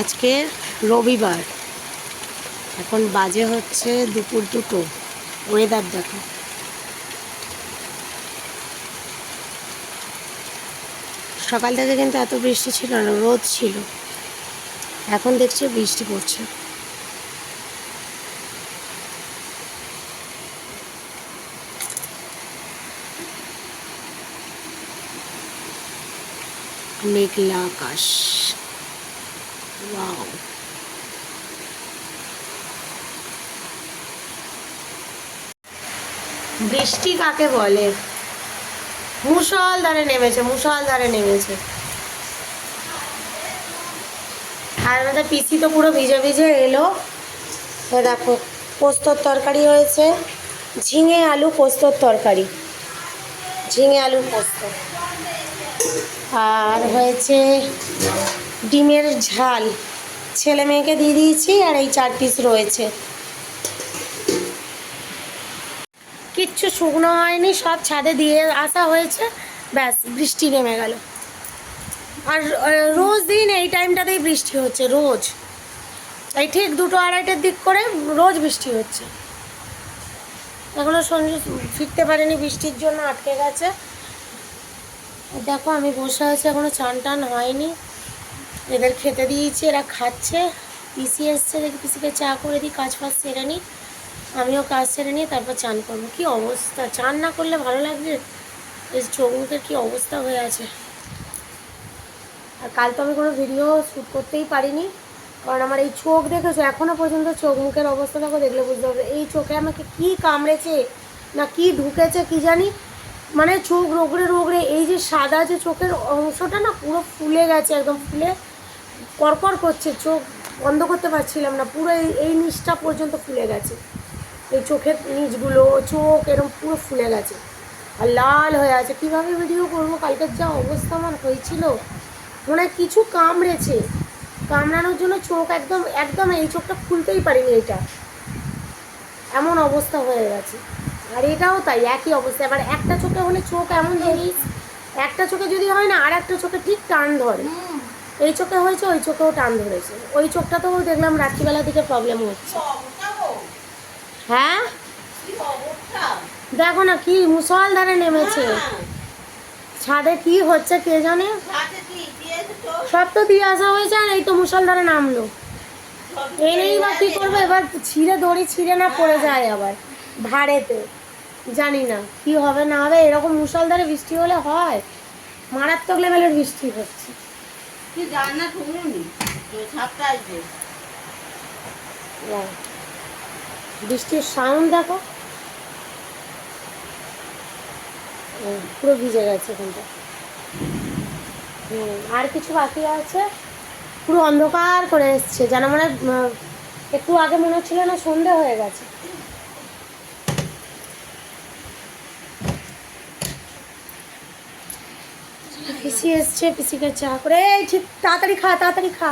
আজকে রবিবার। এখন বাজে হচ্ছে দুপুর দুটো। ওয়েদার দেখো। সকাল থেকে কিন্তু এত বৃষ্টি ছিল না, রোদ ছিল। এখন দেখছি বৃষ্টি পড়ছে। মেঘলা আকাশ। বৃষ্টি কাকে বলে? মুসল ধারে নেমেছে মুসল ধারে নেমেছে। আর আমাদের পিসি তো পুরো ভিজে ভিজে এলো। দেখো, পোস্তর তরকারি হয়েছে। ঝিঙে আলু পোস্তর তরকারি। ঝিঙে আলু পোস্ত। আর হয়েছে ডিমের ঝাল। ছেলে মেয়েকে দিয়ে দিয়েছি আর এই চার পিস রয়েছে। কিচ্ছু শুকনো হয়নি, সব ছাদে দিয়ে আসা হয়েছে। ব্যাস, বৃষ্টি নেমে গেল। আর রোজ দিন এই টাইমটাতেই বৃষ্টি হচ্ছে, রোজ। এই ঠিক দুটো আড়াইটের দিক করে রোজ বৃষ্টি হচ্ছে। এখনও সঞ্জু ফিরতে পারেনি, বৃষ্টির জন্য আটকে গেছে। দেখো, আমি বসে আছি, এখনও চান টান হয়নি। এদের খেতে দিয়েছি, এরা খাচ্ছে। পিসি এসছে, দেখি পিসিকে চা করে দিই, কাজ ফাজ সেরে নিই। আমিও কাজ সেরে নিয়ে তারপর চান করব। কি অবস্থা? চান না করলে ভালো লাগবে? এই চোখ মুখের কী অবস্থা হয়ে আছে। আর কাল তো আমি কোনো ভিডিও শ্যুট করতেই পারিনি। কারণ আমার এই চোখ দেখেছ এখনও পর্যন্ত চোখ মুখের অবস্থা দেখো, দেখলে বুঝতে পারবে, এই চোখে আমাকে কি কামড়েছে, না কি ঢুকেছে, কি জানি? মানে চোখ রোগড়ে রোগড়ে, এই যে সাদা যে চোখের অংশটা না পুরো ফুলে গেছে, একদম ফুলে। করকর করছে, চোখ বন্ধ করতে পারছিলাম না, পুরো এই এই নিচটা পর্যন্ত ফুলে গেছে। এই চোখের নিচগুলো, চোখ এরকম পুরো ফুলে গেছে। আর লাল হয়ে আছে। কীভাবে ভিডিও করব? কালকের যা অবস্থা আমার হয়েছিল, মনে হয় কিছু কামড়েছে। কামড়ানোর জন্য চোখ একদম একদম এই চোখটা খুলতেই পারিনি এটা। এমন অবস্থা হয়ে গেছে। আর এটাও তাই, একই অবস্থা। এবার একটা চোখে হলে চোখ এমন জিনিস, একটা চোখে যদি হয় না আর একটা চোখে ঠিক টান ধরে। এই চোখে হয়েছে, ওই চোখেও টান ধরেছে। ওই চোখটা তো দেখলাম রাত্রিবেলা দিকে প্রবলেম হচ্ছে। হ্যাঁ? দেখো না কি মুসলধারে নেমেছে। ছাদে কি হচ্ছে কে জানে? সব তো দিয়ে আসা হয়েছে আর এই তো মুসলধারে নামলো। এনেই বা কি করব? এবার ছিঁড়ে দড়ি ছিঁড়ে না পড়ে যায় আবার ভাড়েতে। জানি না কি হবে না হবে, এরকম মুসলধারে বৃষ্টি হলে হয়। মারাত্মক লেভেলের বৃষ্টি হচ্ছে। বৃষ্টির সাউন্ড দেখো। পুরো ভিজে গেছে এখানটা হুম, আর কিছু বাকি আছে? পুরো অন্ধকার করে এসছে। যেন মানে একটু আগে মনে হচ্ছিল না সন্ধে হয়ে গেছে। পিসি এসছে পিসিকে চা করে এই তাড়াতাড়ি খা তাড়াতাড়ি খা।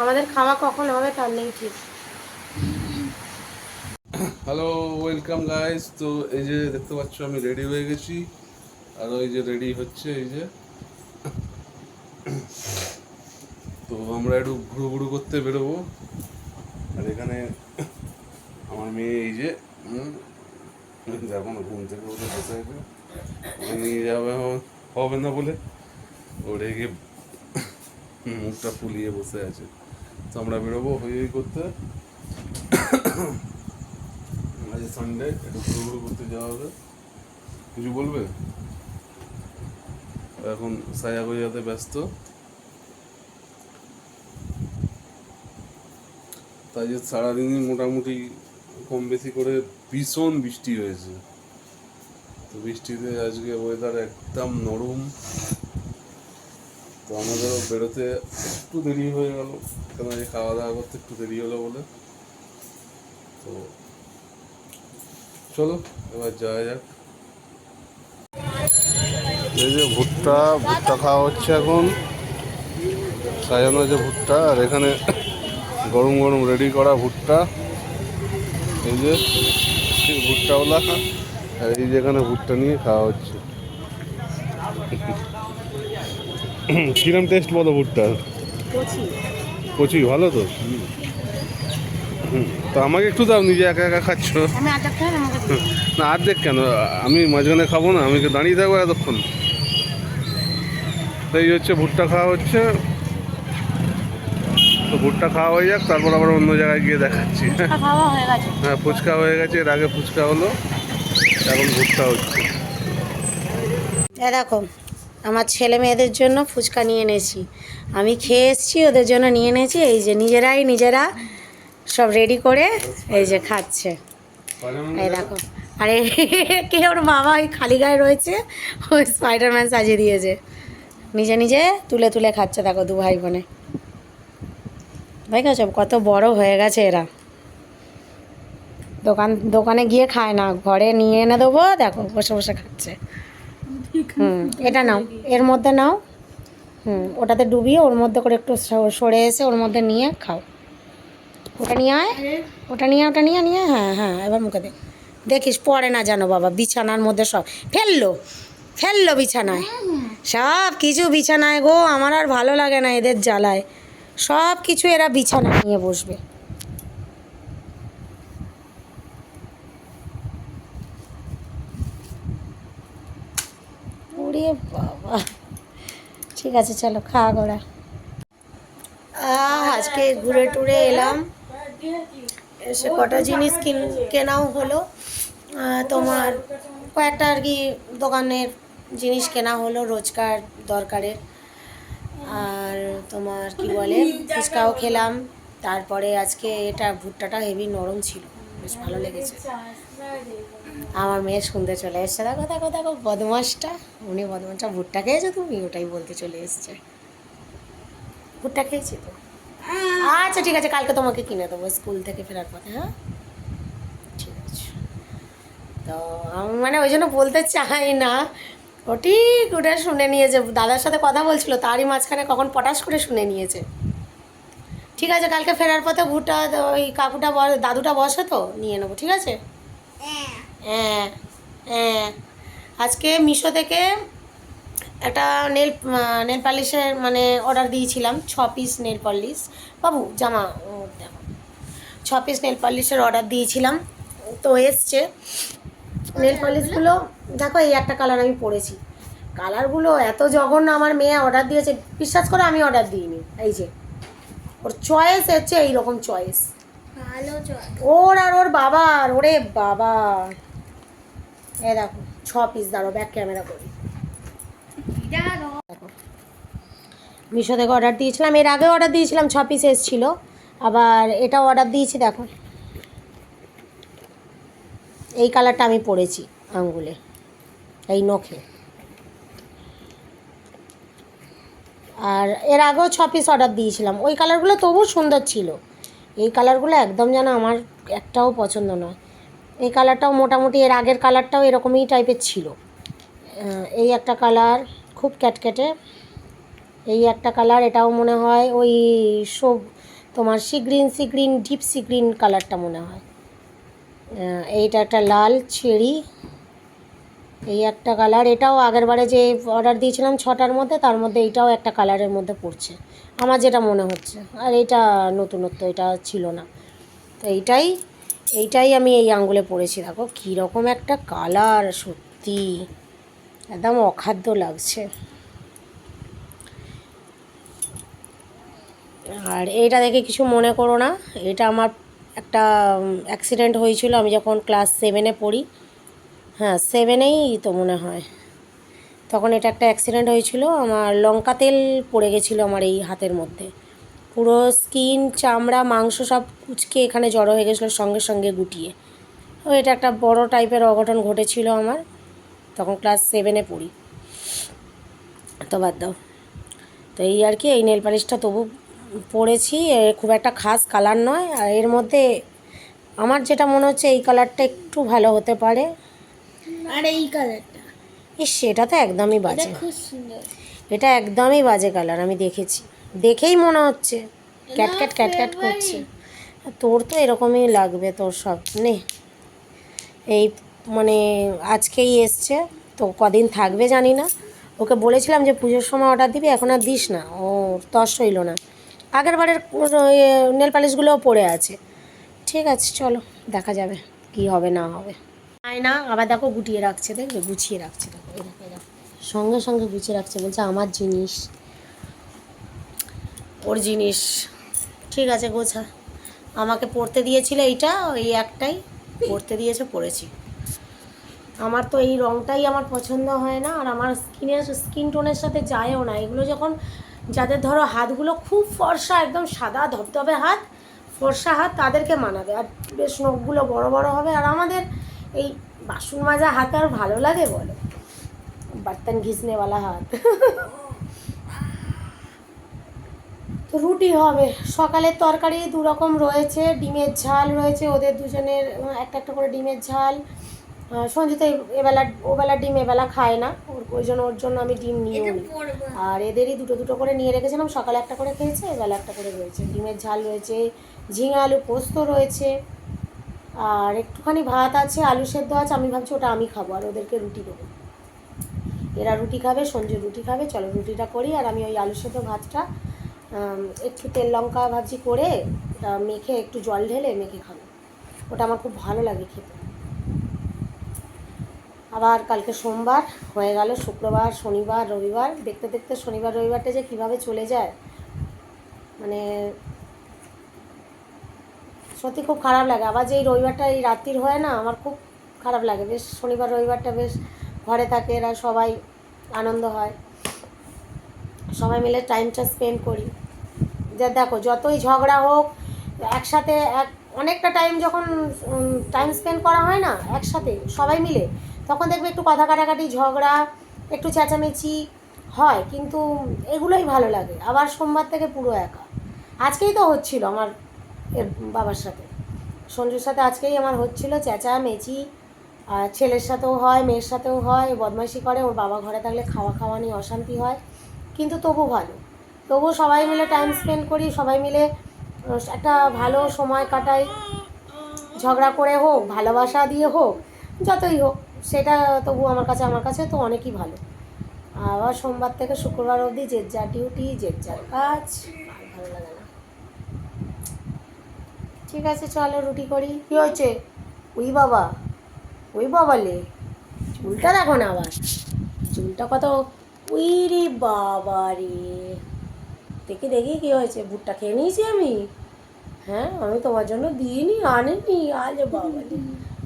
আমাদের খাওয়া কখন হবে তার নেই ঠিক। হ্যালো ওয়েলকাম গাইস তো এই যে দেখতে পাচ্ছ আমি রেডি হয়ে গেছি। আর ওই যে রেডি হচ্ছে এই যে। তো আমরা একটু ঘুরু ঘুরু করতে বেরোবো। আর এখানে আমার মেয়ে এই যে হুম, দেখো না ঘুম থেকে উঠে বসে আছে। নিয়ে যাবে হবে না বলে ও মুখটা ফুলিয়ে বসে আছে। তো আমরা বেরোবো, হই হই করতে। আজ সানডে একটু করতে যাওয়া হবে। কিছু বলবে? এখন সায়া গজাতে ব্যস্ত। তাই যে সারাদিনই মোটামুটি কম বেশি করে ভীষণ বৃষ্টি হয়েছে। তো বৃষ্টিতে আজকে ওয়েদার একদম নরম। তো আমাদেরও বেরোতে একটু দেরি হয়ে গেল। কেন এই খাওয়া দাওয়া করতে একটু দেরি হলো বলে। তো চলো, এবার যাওয়া যাক। এই যে ভুট্টা ভুট্টা খাওয়া হচ্ছে এখন। সাজানো যে ভুট্টা, আর এখানে গরম গরম রেডি করা ভুট্টা। এই যে, ভুট্টাওয়ালা। আর এই যেখানে ভুট্টা নিয়ে খাওয়া হচ্ছে। কিরম টেস্ট বলো ভুট্টার কচি। ভালো তো? হুম তো আমাকে একটু দাও নিজে একা একা খাচ্ছ। না অর্ধেক কেন? আমি মাঝখানে খাব না আমি দাঁড়িয়ে থাকব এতক্ষণ? তো এই হচ্ছে ভুট্টা খাওয়া হচ্ছে। তো ভুট্টা খাওয়া হয়ে যাক তারপর আবার অন্য জায়গায় গিয়ে দেখাচ্ছি। হ্যাঁ ফুচকা হয়ে গেছে এর আগে ফুচকা হলো। এখন ভুট্টা হচ্ছে। দেখো আমার ছেলে মেয়েদের জন্য ফুচকা নিয়ে এনেছি। আমি খেয়ে এসেছি, ওদের জন্য নিয়ে এনেছি, এই যে নিজেরাই নিজেরা সব রেডি করে এই যে খাচ্ছে। এই দেখো, আরে কে ওর বাবা ওই খালি গায়ে রয়েছে, ওই স্পাইডারম্যান সাজিয়ে দিয়েছে। নিজে নিজে তুলে তুলে খাচ্ছে, দেখো দু ভাই বোনে। দেখেছ কত বড় হয়ে গেছে এরা। দোকান, দোকানে গিয়ে খায় না। ঘরে নিয়ে এনে দেবো, দেখো, বসে বসে খাচ্ছে। হুম, এটা নাও, এর মধ্যে নাও। হুম, ওটাতে ডুবিয়ে ওর মধ্যে করে একটু সরে এসে ওর মধ্যে নিয়ে খাও। ওটা নিয়ে আয়, ওটা নিয়ে ওটা নিয়ে নিয়ে হ্যাঁ হ্যাঁ এবার মুখে দে। দেখিস, পড়ে না জানো বাবা, বিছানার মধ্যে সব, ফেলল ফেলল বিছানায়। সব কিছু বিছানায় গো, আমার আর ভালো লাগে না এদের জ্বালায়। সব কিছু এরা বিছানায় নিয়ে বসবে। বাবা। ঠিক আছে, চলো, খাওয়া গোড়া আজকে ঘুরে টুরে এলাম। এসে কটা জিনিস কিন কেনাও হলো। তোমার কয়েকটা আর কি দোকানের জিনিস কেনা হলো, রোজকার দরকারের। আর তোমার কি বলে, ফুচকাও খেলাম। তারপরে আজকে এটা ভুট্টাটা হেভি নরম ছিল। বেশ ভালো লেগেছে। আমার মেয়ে শুনতে চলে এসছে। দেখো দেখো দেখো বদমাসটা উনি বদমাসটা ভুট্টা খেয়েছো তুমি? ওটাই বলতে চলে এসছে। ভুট্টা খেয়েছি তো? আচ্ছা ঠিক আছে, কালকে তোমাকে কিনে দেবো, স্কুল থেকে ফেরার পথে হ্যাঁ? ঠিক আছে। তো আমি মানে ওই জন্য বলতে চাই না। ও ঠিক, ওটা শুনে নিয়েছে। দাদার সাথে কথা বলছিল, তারই মাঝখানে কখন পটাশ করে শুনে নিয়েছে। ঠিক আছে, কালকে ফেরার পথে ভুট্টা, ওই কাকুটা দাদুটা বসে তো, নিয়ে নেব, ঠিক আছে? হ্যাঁ। হ্যাঁ আজকে মিশো থেকে একটা নেল নেল পালিশের মানে অর্ডার দিয়েছিলাম ছ পিস নেল পালিশ। বাবু জামা দেখো। ছ পিস নেল পালিশের অর্ডার দিয়েছিলাম তো এসছে। নেল পালিশগুলো দেখো এই একটা কালার আমি পরেছি। কালারগুলো এত জঘন্য আমার মেয়ে অর্ডার দিয়েছে। বিশ্বাস করে আমি অর্ডার দিইনি। এই যে ওর চয়েস হচ্ছে এইরকম চয়েস ওর আর ওর বাবার ওরে বাবা। এ দেখো, ছ পিস দাঁড়ো ব্যাক ক্যামেরা করি। মিশো থেকে অর্ডার দিয়েছিলাম, এর আগে অর্ডার দিয়েছিলাম, ছ পিস এসেছিল। আবার এটাও অর্ডার দিয়েছি, দেখো। এই কালারটা আমি পরেছি আঙ্গুলে, এই নখে। আর এর আগেও ছ পিস অর্ডার দিয়েছিলাম। ওই কালারগুলো তবু সুন্দর ছিল। এই কালারগুলো একদম যেন আমার একটাও পছন্দ নয়। এই কালারটাও মোটামুটি এর আগের কালারটাও এরকমই টাইপের ছিল। এই একটা কালার খুব ক্যাটকেটে এই একটা কালার এটাও মনে হয় ওই সব তোমার sea green sea green deep sea green কালারটা মনে হয়। এইটা একটা লাল চেরি এই একটা কালার এটাও আগের বারে যে অর্ডার দিয়েছিলাম ছটার মধ্যে, তার মধ্যে এইটাও একটা কালারের মধ্যে পড়ছে। আমার যেটা মনে হচ্ছে, আর এটা নতুনত্ব, এটা ছিল না। তো এইটাই এইটাই আমি এই আঙ্গুলে পড়েছি দেখো কীরকম একটা কালার সত্যি। একদম অখাদ্য লাগছে। আর এইটা দেখে কিছু মনে করো না, এটা আমার একটা অ্যাক্সিডেন্ট হয়েছিল, আমি যখন ক্লাস সেভেনে পড়ি। হ্যাঁ সেভেনেই তো মনে হয়। তখন এটা একটা অ্যাক্সিডেন্ট হয়েছিল, আমার লঙ্কা তেল পড়ে গেছিল আমার এই হাতের মধ্যে। পুরো স্কিন চামড়া মাংস সব কুচকে এখানে জড়ো হয়ে গেছিল সঙ্গে সঙ্গে গুটিয়ে। ও এটা একটা বড় টাইপের অঘটন ঘটেছিল আমার। তখন ক্লাস সেভেনে পড়ি। তো বাদ দাও। তো এই আর কি এই নেল পালিশটা তবু পরেছি খুব একটা খাস কালার নয়। আর এর মধ্যে আমার যেটা মনে হচ্ছে এই কালারটা একটু ভালো হতে পারে। আর এই কালারটা সেটা তো একদমই বাজে। খুব সুন্দর। এটা একদমই বাজে কালার আমি দেখেছি। দেখেই মনে হচ্ছে। ক্যাট ক্যাট ক্যাট ক্যাট করছে। তোর তো এরকমই লাগবে তোর সব নে। এই মানে আজকেই এসছে তো কদিন থাকবে জানি না। ওকে বলেছিলাম যে পুজোর সময় অর্ডার দিবি এখন আর দিস না। ও তস হইল না। আগের বারের নেল পালিশগুলোও পড়ে আছে। ঠিক আছে চলো দেখা যাবে কি হবে না হবে। আয় না আবার দেখো গুটিয়ে রাখছে দেখবে গুছিয়ে রাখছে দেখো। সঙ্গে সঙ্গে গুছিয়ে রাখছে বলছে আমার জিনিস। ওর জিনিস। ঠিক আছে গোছা। আমাকে পড়তে দিয়েছিল এইটা, এই একটাই। পড়তে দিয়েছে, পড়েছি। আমার তো এই রঙটাই আমার পছন্দ হয় না, আর আমার স্কিনের স্কিন টোনের সাথে যায়ও না। এগুলো যখন, যাদের ধরো হাতগুলো খুব ফর্সা, একদম সাদা ধবধবে হাত, ফর্সা হাত, তাদেরকে মানাবে। আর বেশ নখগুলো বড় বড় হবে, আর আমাদের এই বাসন মাজা হাত আর ভালো লাগে বলো। বর্তন ঘিসনেওয়ালা হাত। তো রুটি হবে। সকালের তরকারি দু রকম রয়েছে ডিমের ঝাল রয়েছে ওদের দুজনের একটা একটা করে ডিমের ঝাল। সঞ্জিতা এবেলা ওবেলা ডিম এবেলা খায় না ওর ওই জন্য ওর জন্য আমি ডিম নিয়ে নিই। আর এদেরই দুটো দুটো করে নিয়ে রেখেছিলাম সকালে একটা করে খেয়েছে এবেলা একটা করে রয়েছে। ডিমের ঝাল রয়েছে ঝিঙে আলু পোস্ত রয়েছে আর একটুখানি ভাত আছে আলু সেদ্ধ আছে আমি ভাবছি ওটা আমি খাব আর ওদেরকে রুটি দেবো। এরা রুটি খাবে সঞ্জু রুটি খাবে চলো রুটিটা করি আর আমি ওই আলু সেদ্ধ ভাতটা একটু তেল লঙ্কা ভাজি করে মেখে একটু জল ঢেলে মেখে খাব। ওটা আমার খুব ভালো লাগে খেতে। আবার কালকে সোমবার হয়ে গেল, শুক্রবার, শনিবার, রবিবার। দেখতে দেখতে শনিবার, রবিবারটা যে কীভাবে চলে যায় মানে সত্যি খুব খারাপ লাগে। আবার যে এই রবিবারটা এই রাত্রির হয় না, আমার খুব খারাপ লাগে। বেশ শনিবার, রবিবারটা বেশ ঘরে থাকে, এরা সবাই আনন্দ হয়। সবাই মিলে টাইমটা স্পেন্ড করি। যে দেখো, যতই ঝগড়া হোক, একসাথে এক, অনেকটা টাইম যখন টাইম স্পেন্ড করা হয় না, একসাথে সবাই মিলে, তখন দেখবে একটু কথা কাটাকাটি, ঝগড়া, একটু চেঁচামেচি হয়, কিন্তু এগুলোই ভালো লাগে। আবার সোমবার থেকে পুরো একা। আজকেই তো হচ্ছিল আমার বাবার সাথে। সঞ্জুর সাথে আজকেই আমার হচ্ছিল চেঁচা মেচি আর ছেলের সাথেও হয়, মেয়ের সাথেও হয়, বদমাইশি করে, ওর বাবা ঘরে থাকলে খাওয়া খাওয়া নিয়ে অশান্তি হয়। কিন্তু তবু ভালো। তবু সবাই মিলে টাইম স্পেন্ড করি, সবাই মিলে একটা ভালো সময় কাটাই। ঝগড়া করে হোক, ভালোবাসা দিয়ে হোক, যতই হোক, সেটা তবু আমার কাছে আমার কাছে তো অনেকই ভালো। আবার সোমবার থেকে শুক্রবার অবধি যে যা ডিউটি যে যার কাজ ভালো লাগে না। ঠিক আছে, চলো রুটি করি। কি হচ্ছে ওই বাবা ওই বাবা লে, চুলটা দেখো না আবার। চুলটা কত উই রে বাবা রে। দেখি দেখি কি হয়েছে। ভুট্টা খেয়ে নিয়েছি আমি। হ্যাঁ আমি তোমার জন্য দিইনি আনিনি। আজ বাবা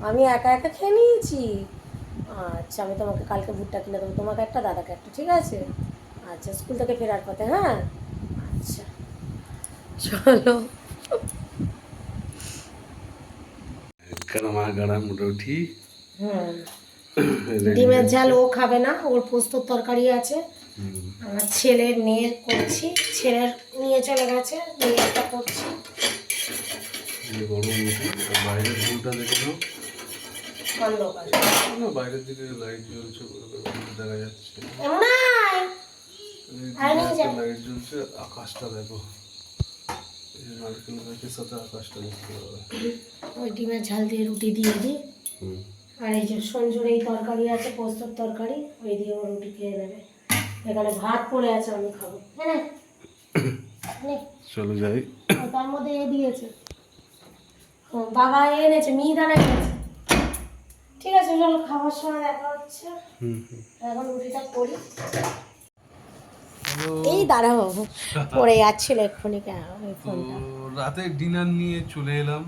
আমি একা একা খেয়ে নিয়েছি। আচ্ছা আমি তোমাকে কালকে ভুট্টা কিনে দেবো। তোমাকে একটা দাদাকে একটা ঠিক আছে? আচ্ছা স্কুল থেকে ফেরার পথে হ্যাঁ? আচ্ছা চলো। গরমা গরম রুটি হুম ডিমের ঝাল ও খাবে না ওর পোস্তর তরকারি আছে। আমার ছেলের মেয়ের করছি ছেলের নিয়ে চলে গেছে মেয়েরটা করছি। এই যে গরম রুটি আর বাইরের ভিউটা দেখে নাও। অন্ধকার না বাইরের দিকে লাইট জ্বলছে দেখা যাচ্ছে। এমন আয়। আর নিয়ে যাও। লাইট জ্বলছে আকাশটা দেখো। নারকেল গাছের সাথে আকাশটা দেখতে পাবে। ওই ডিমের ঝাল দিয়ে রুটি দিয়ে দিই হুম। আর এই যে সঞ্জুর এই তরকারি আছে পোস্তর তরকারি ওই দিয়ে ও রুটি খেয়ে নেবে। এখানে ভাত পড়ে আছে আমি খাব। হ্যাঁ চলো যাই। তার মধ্যে এ দিয়েছে। বাবা এনেছে মিহিদানা এনেছে। ঠিক আছে চলো খাওয়ার সময় দেখা হচ্ছে। এখন রুটিটা করি। এই দাঁড়াবো পড়ে যাচ্ছিল এক্ষুনি কেন? রাতে ডিনার নিয়ে চলে এলাম।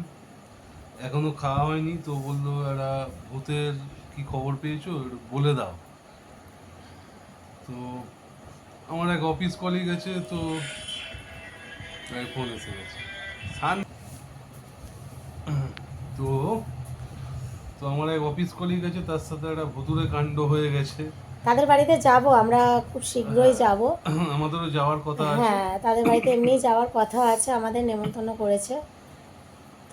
এখনও খাওয়া হয়নি তো বলল এরা ভূতের কি খবর পেয়েছ? বলে দাও। তো আমার এক অফিস কলিগ আছে তো ফোন এসে গেছে। তো তো আমার এক অফিস কলিগ আছে তার সাথে একটা ভুতুরে কাণ্ড হয়ে গেছে। তাদের বাড়িতে যাব আমরা খুব শীঘ্রই যাব। আমাদেরও যাওয়ার কথা আছে। হ্যাঁ তাদের বাড়িতে এমনি যাওয়ার কথা আছে আমাদের নেমন্তন্ন করেছে।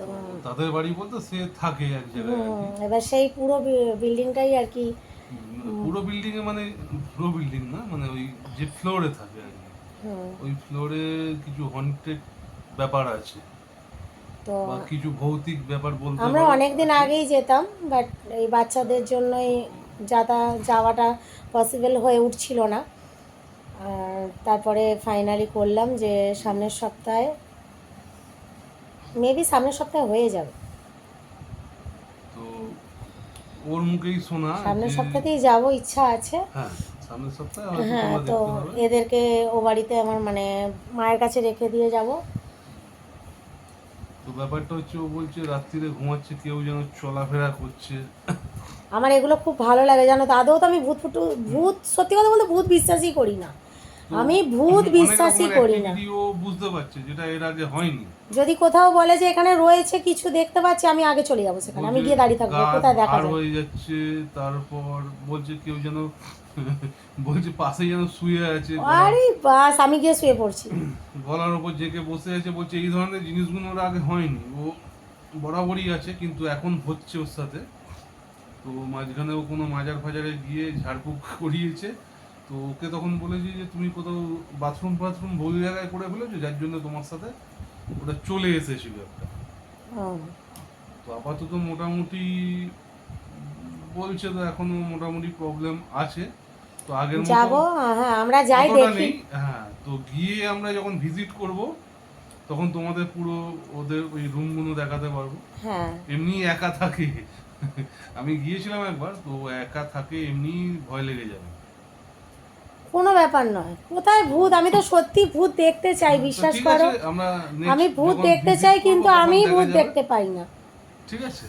তো তাদের বাড়ি বলতে সে থাকে এক জায়গায় এবার সেই পুরো বিল্ডিংটাই আর কি পুরো বিল্ডিং এ মানে পুরো বিল্ডিং না মানে ওই যে ফ্লোরে থাকে আর কি। ওই ফ্লোরে কিছু হন্টেড ব্যাপার আছে। তো কিছু ভৌতিক ব্যাপার বলতে আমরা। অনেক দিন আগেই যেতাম বাট এই বাচ্চাদের জন্যই যাতা যাওয়াটা পসিবল হয়ে উঠছিল না। তারপরে ফাইনালি করলাম যে সামনের সপ্তাহে মেবি সামনের সপ্তাহে হয়ে যাবে। তো ওর মুখেই শোনা সামনের সপ্তাহতেই যাব ইচ্ছা আছে। হ্যাঁ সামনের সপ্তাহে হ্যাঁ তো এদেরকে ও বাড়িতে আমার মানে মায়ের কাছে রেখে দিয়ে যাব। তো ব্যাপারটা হচ্ছে ও বলছে রাত্রিরে ঘুমাচ্ছে কেউ যেন চলাফেরা করছে। আমার এগুলো খুব ভালো লাগে জানো তো? আদৌ তো আমি ভূত ফুটু ভূত সত্যি কথা বলতে ভূত বিশ্বাসই করি না। আমি ভূত বিশ্বাসই করি না। বুঝতে পারছে যেটা এর আগে হয়নি। যদি কোথাও বলে যে এখানে রয়েছে কিছু দেখতে পাচ্ছি আমি আগে চলে যাব সেখানে। আমি গিয়ে দাঁড়িয়ে থাকব কোথায় দেখা যায়? হয়ে যাচ্ছে তারপর বলছে কেউ যেন বলছে পাশে যেন শুয়ে আছে আরে বাস আমি গিয়ে শুয়ে পড়ছি। গলার উপর জেকে বসে আছে বলছে এই ধরনের জিনিসগুলো ওর আগে হয়নি। ও বরাবরই আছে কিন্তু এখন হচ্ছে ওর সাথে। তো মাঝখানে ও কোনো মাজার ফাজারে গিয়ে ঝাড়ফুঁক করিয়েছে। তো ওকে তখন বলেছি যে তুমি কোথাও বাথরুম ফাথরুম ভুল জায়গায় করে ফেলেছো যার জন্য তোমার সাথে ওটা চলে এসেছিল একটা। তো আপাতত মোটামুটি বলছে তো এখনও মোটামুটি প্রবলেম আছে। তো আগের মতো যাব? হ্যাঁ আমরা যাই দেখি। হ্যাঁ তো গিয়ে আমরা যখন ভিজিট করব তখন তোমাদের পুরো ওদের ওই রুমগুলো দেখাতে পারব। হ্যাঁ। এমনি একা থাকে। আমি গিয়েছিলাম একবার তো একা থাকে এমনি ভয় লেগে যাবে। কোনো ব্যাপার নয়। কোথায় ভূত? আমি তো সত্যি ভূত দেখতে চাই বিশ্বাস করো। আমি ভূত দেখতে চাই কিন্তু আমি ভূত দেখতে পাই না।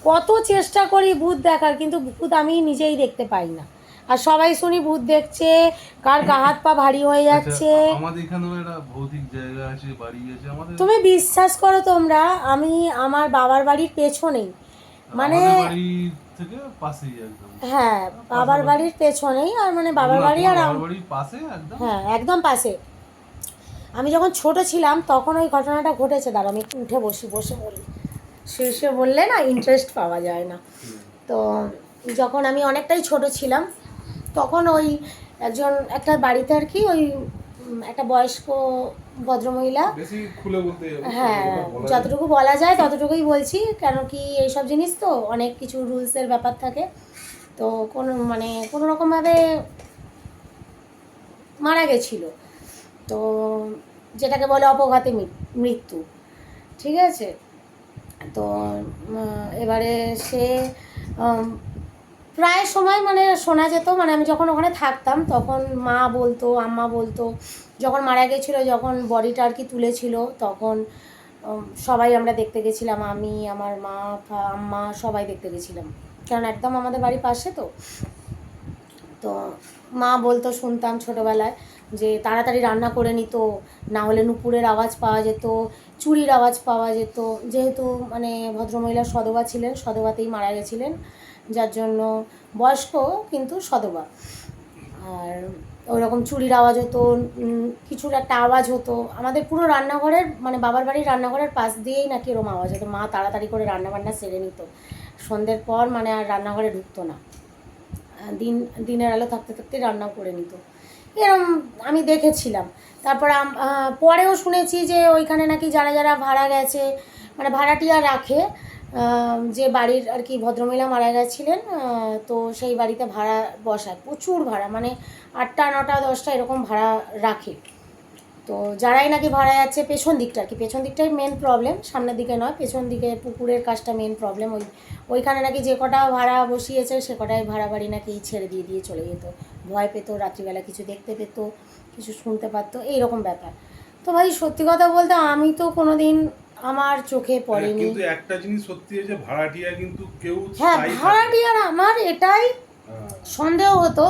কত চেষ্টা করি ভূত দেখার কিন্তু ভূত আমি নিজেই দেখতে পাই না। আর সবাই শুনি ভূত দেখছে কার গা হাত পা ভারী হয়ে যাচ্ছে। আচ্ছা, আমাদের তুমি বিশ্বাস করো তোমরা আমি আমার বাবার বাড়ির পেছনেই। মানে থেকে পাশেই একদম। হ্যাঁ বাবার বাড়ির পেছনেই আর মানে বাবার বাড়ি আর বাবার বাড়ির পাশে একদম। হ্যাঁ একদম পাশে। আমি যখন ছোট ছিলাম তখন ওই ঘটনাটা ঘটেছে। দাঁড়া আমি একটু উঠে বসি বসে বলি। শুয়ে শুয়ে বললে না ইন্টারেস্ট পাওয়া যায় না। তো যখন আমি অনেকটাই ছোট ছিলাম তখন ওই একজন একটা বাড়িতে আর কি ওই একটা বয়স্ক ভদ্রমহিলা। হ্যাঁ। যতটুকু বলা যায় ততটুকুই বলছি কেন কি এইসব জিনিস তো অনেক কিছু রুলসের ব্যাপার থাকে। তো কোনো মানে কোনো রকমভাবে মারা গেছিল। তো যেটাকে বলে অপঘাতে মৃত্যু। ঠিক আছে? তো এবারে সে প্রায় সময় মানে শোনা যেত মানে আমি যখন ওখানে থাকতাম তখন মা বলতো, আম্মা বলতো, যখন মারা গেছিল, যখন বডিটা আর কি তুলেছিল, তখন সবাই আমরা দেখতে গেছিলাম, আমি, আমার মা আম্মা সবাই দেখতে গেছিলাম। কারণ একদম আমাদের বাড়ির পাশে তো। তো মা বলতো শুনতাম ছোটোবেলায় যে তাড়াতাড়ি রান্না করে নিত, না হলে নুপুরের আওয়াজ পাওয়া যেত, চুরির আওয়াজ পাওয়া যেত। যেহেতু মানে ভদ্রমহিলা সদবা ছিলেন, সদবাতেই মারা গেছিলেন। যার জন্য বয়স্ক কিন্তু সদবা আর ওই রকম চুরির আওয়াজ হতো কিছুর একটা আওয়াজ হতো। আমাদের পুরো রান্নাঘরের মানে বাবার বাড়ির রান্নাঘরের পাশ দিয়েই নাকি এরকম আওয়াজ হতো। মা তাড়াতাড়ি করে রান্না বান্না সেরে নিত। সন্ধ্যের পর মানে আর রান্নাঘরে ঢুকতো না। দিন, দিনের আলো থাকতে থাকতে রান্নাও করে নিত। এরম আমি দেখেছিলাম। তারপর পরেও শুনেছি যে ওইখানে নাকি যারা যারা ভাড়া গেছে মানে ভাড়াটিয়া রাখে যে বাড়ির আর কি ভদ্রমহিলা মারা গেছিলেন তো সেই বাড়িতে ভাড়া বসায়, প্রচুর ভাড়া মানে আটটা, নটা, দশটা এরকম ভাড়া রাখে। তো যারাই নাকি ভাড়া যাচ্ছে পেছন দিকটা আর কি, পেছন দিকটাই মেন প্রবলেম সামনের দিকে নয়, পেছন দিকে পুকুরের কাজটা মেন প্রবলেম ওই, ওইখানে নাকি যে কটা ভাড়া বসিয়েছে, সে কটাই ভাড়া বাড়ি নাকি ছেড়ে দিয়ে দিয়ে চলে যেত। ভয় পেত, রাত্রিবেলা কিছু দেখতে পেত, কিছু শুনতে পারতো, এইরকম ব্যাপার। তো ভাই, সত্যি কথা বলতে আমি তো কোনোদিন আমার চোখে পড়েনি। কিন্তু একটা জিনিস সত্যি যে ভাড়াটিয়া কিন্তু কেউ হ্যাঁ। ভাড়াটিয়ার আমার এটাই হ্যাঁ। সন্দেহ হতো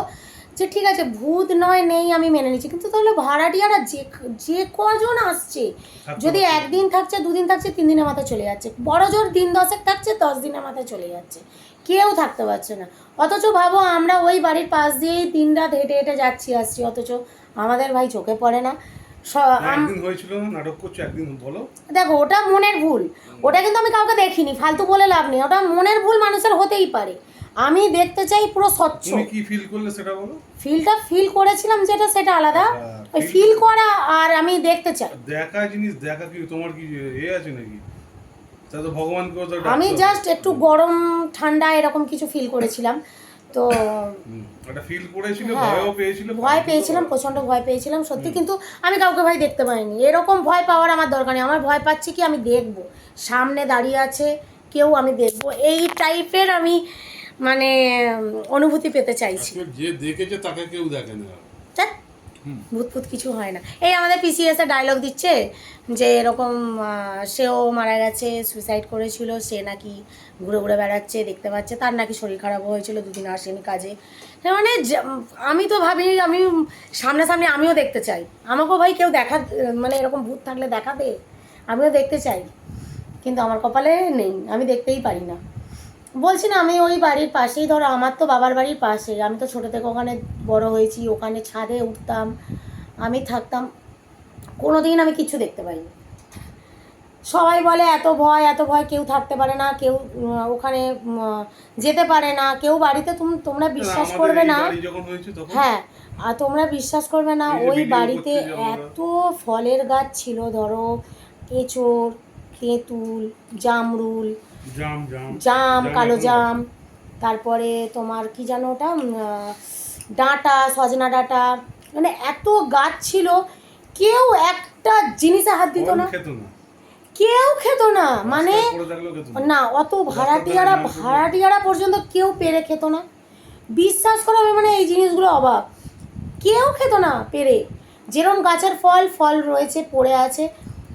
যে ঠিক আছে ভূত নয় নেই আমি মেনে নিচ্ছি। কিন্তু তাহলে ভাড়াটিয়ারা যে যে কজন আসছে যদি একদিন থাকছে দুদিন থাকছে তিন দিনের মাথায় চলে যাচ্ছে। বড় জোর দিন দশেক থাকছে দশ দিনের মাথায় চলে যাচ্ছে। কেউ থাকতে পারছে না। অথচ ভাবো আমরা ওই বাড়ির পাশ দিয়েই দিন রাত হেঁটে হেঁটে যাচ্ছি আসছি। অথচ আমাদের ভাই চোখে পড়ে না। একদিন হয়েছিল নাটক করছ একদিন বলো। দেখো ওটা মনের ভুল। ওটা কিন্তু আমি কাউকে দেখিনি ফালতু বলে লাভ নেই। ওটা মনের ভুল মানুষের হতেই পারে। আমি দেখতে চাই পুরো স্বচ্ছ। তুমি কি ফিল করলে সেটা বলো? ফিলটা ফিল করেছিলাম যেটা সেটা আলাদা। হ্যাঁ, ওই ফিল করা। আর আমি দেখতে চাই। দেখা জিনিস দেখা কি তোমার কি এ আছে নাকি? তা তো ভগবানকে আমি জাস্ট একটু গরম ঠান্ডা এরকম কিছু ফিল করেছিলাম। তো হ্যাঁ, ভয় পেয়েছিলাম প্রচণ্ড ভয় পেয়েছিলাম সত্যি কিন্তু আমি কাউকে ভাই দেখতে পাইনি। এরকম ভয় পাওয়ার আমার দরকার নেই। আমার ভয় পাচ্ছি কি আমি দেখব। সামনে দাঁড়িয়ে আছে কেউ আমি দেখব। এই টাইপের আমি মানে অনুভূতি পেতে চাইছি। যে দেখেছে তাকে কেউ দেখে না। ধ্যাৎ, ভূত ফুত কিছু হয় না। এই আমাদের পিসিএসে ডায়লগ দিচ্ছে যে এরকম সেও মারা গেছে সুইসাইড করেছিল সে নাকি ঘুরে ঘুরে বেড়াচ্ছে দেখতে পাচ্ছে তার নাকি শরীর খারাপও হয়েছিল দুদিন আসেনি কাজে। মানে আমি তো ভাবি আমি সামনাসামনি আমিও দেখতে চাই। আমাকেও ভাই কেউ দেখা মানে এরকম ভূত থাকলে দেখাবে? আমিও দেখতে চাই। কিন্তু আমার কপালে নেই আমি দেখতেই পারি না। বলছি না আমি ওই বাড়ির পাশেই ধরো আমার তো বাবার বাড়ির পাশে আমি তো ছোটো থেকে ওখানে বড় হয়েছি ওখানে ছাদে উঠতাম আমি থাকতাম। কোনো দিন আমি কিছু দেখতে পাইনি। সবাই বলে এত ভয় এত ভয় কেউ থাকতে পারে না কেউ ওখানে যেতে পারে না কেউ বাড়িতে তুম- তোমরা বিশ্বাস করবে না। হ্যাঁ আর তোমরা বিশ্বাস করবে না ওই বাড়িতে। এত ফলের গাছ ছিল ধরো এঁচোড় তেঁতুল জামরুল জাম কালো জাম তারপরে তোমার কি জানো ওটা ডাঁটা সজনা ডাঁটা মানে এত গাছ ছিল কেউ একটা জিনিসে হাত দিত না। কেউ খেত না মানে না। অত ভাড়াটিয়ারা ভাড়াটিয়ারা পর্যন্ত কেউ পেরে খেত না। বিশ্বাস করো আমি মানে এই জিনিসগুলো অবাক। কেউ খেত না পেরে। যেরম গাছের ফল ফল রয়েছে পড়ে আছে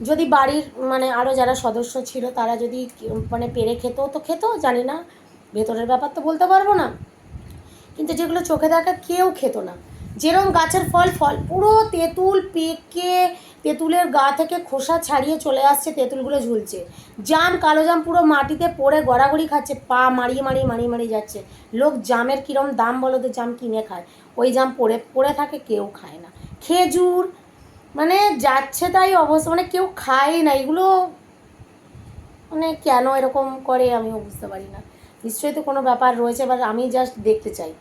যদি বাড়ির মানে আরও যারা সদস্য ছিল, তারা যদি মানে পেরে খেত, তো খেত, জানি না। ভেতরের ব্যাপার তো বলতে পারব না। কিন্তু যেগুলো চোখে দেখা, কেউ খেত না। যেরকম গাছের ফল ফল, পুরো তেঁতুল পেকে, তেঁতুলের গা থেকে খোসা ছাড়িয়ে চলে আসছে, তেঁতুলগুলো ঝুলছে। জাম, কালো জাম পুরো মাটিতে পড়ে গড়াগড়ি খাচ্ছে, পা মারিয়ে মারিয়ে মারিয়ে মারিয়ে যাচ্ছে। লোক জামের কিরম দাম বলো তো, জাম কিনে খায়। ওই জাম পড়ে পড়ে থাকে, কেউ খায় না। খেজুর মানে যাচ্ছে তাই অবস্থা মানে কেউ খায় না, এগুলো মানে কেন এরকম করে আমিও বুঝতে পারি না। নিশ্চয়ই তো কোনো ব্যাপার রয়েছে, এবার আমি জাস্ট দেখতে চাই।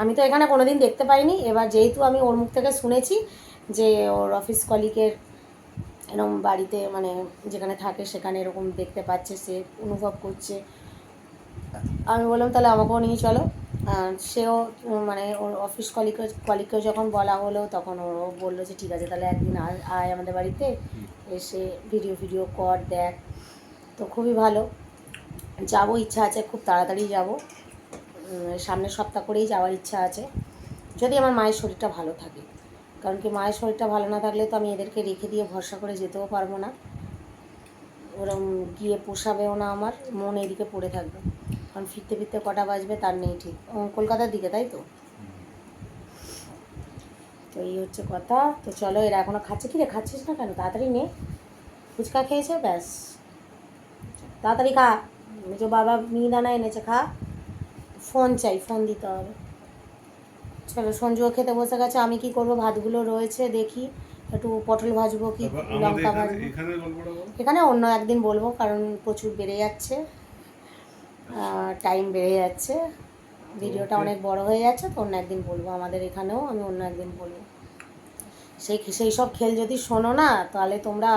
আমি তো এখানে কোনোদিন দেখতে পাইনি, এবার যেহেতু আমি ওর মুখ থেকে শুনেছি যে ওর অফিস কলিকের এরকম বাড়িতে মানে যেখানে থাকে সেখানে এরকম দেখতে পাচ্ছে, সে অনুভব করছে। আমি বললাম, তাহলে আমাকেও নিয়ে চলো। সেও মানে ওর অফিস কলিকে কলিগকেও যখন বলা হলো তখন ও বলল যে ঠিক আছে তাহলে একদিন আয়- আয় আমাদের বাড়িতে এসে ভিডিও ভিডিও কর দেখ। তো খুবই ভালো। যাব ইচ্ছা আছে খুব তাড়াতাড়ি যাব। সামনের সপ্তাহ করেই যাওয়ার ইচ্ছা আছে। যদি আমার মায়ের শরীরটা ভালো থাকে। কারণ কি মায়ের শরীরটা ভালো না থাকলে তো আমি এদেরকে রেখে দিয়ে ভরসা করে যেতেও পারব না। ওরম গিয়ে পোষাবেও না আমার মন এদিকে পড়ে থাকবে। কারণ ফিরতে ফিরতে কটা বাজবে তার নেই ঠিক। কলকাতার দিকে তাই তো? তো এই হচ্ছে কথা। তো চলো এরা এখনও খাচ্ছে কি রে? খাচ্ছিস না কেন? তাড়াতাড়ি নে। ফুচকা খেয়েছে? ব্যাস। তাড়াতাড়ি খা। যে বাবা মিহিদানা এনেছে খা। ফোন চাই ফোন দিতে হবে। চলো সঞ্জুও খেতে বসে গেছে। আমি কি করব? ভাতগুলো রয়েছে দেখি। একটু পটল ভাজবো কি? লঙ্কা ভাজবো। এখানে এখানে অন্য একদিন বলব কারণ প্রচুর বেড়ে যাচ্ছে। টাইম বেড়ে যাচ্ছে। ভিডিওটা অনেক বড় হয়ে যাচ্ছে তো অন্য একদিন বলব আমাদের এখানেও আমি অন্য একদিন বলব। সেই সেই সব খেল যদি শোনো না তাহলে তোমরা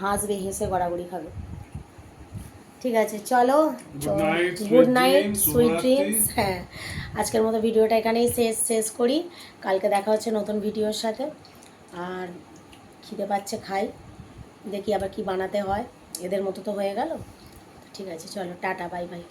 হাসবে হেসে গড়াগড়ি খাবে। ঠিক আছে চলো। Good night sweet. ড্রিমস হ্যাঁ আজকের মতো ভিডিওটা এখানেই শেষ শেষ করি। কালকে দেখা হচ্ছে নতুন ভিডিওর সাথে। আর খিদে পাচ্ছে খাই। দেখি আবার কি বানাতে হয়। এদের মতো তো হয়ে গেল। ঠিক আছে চলো টাটা বাই বাই।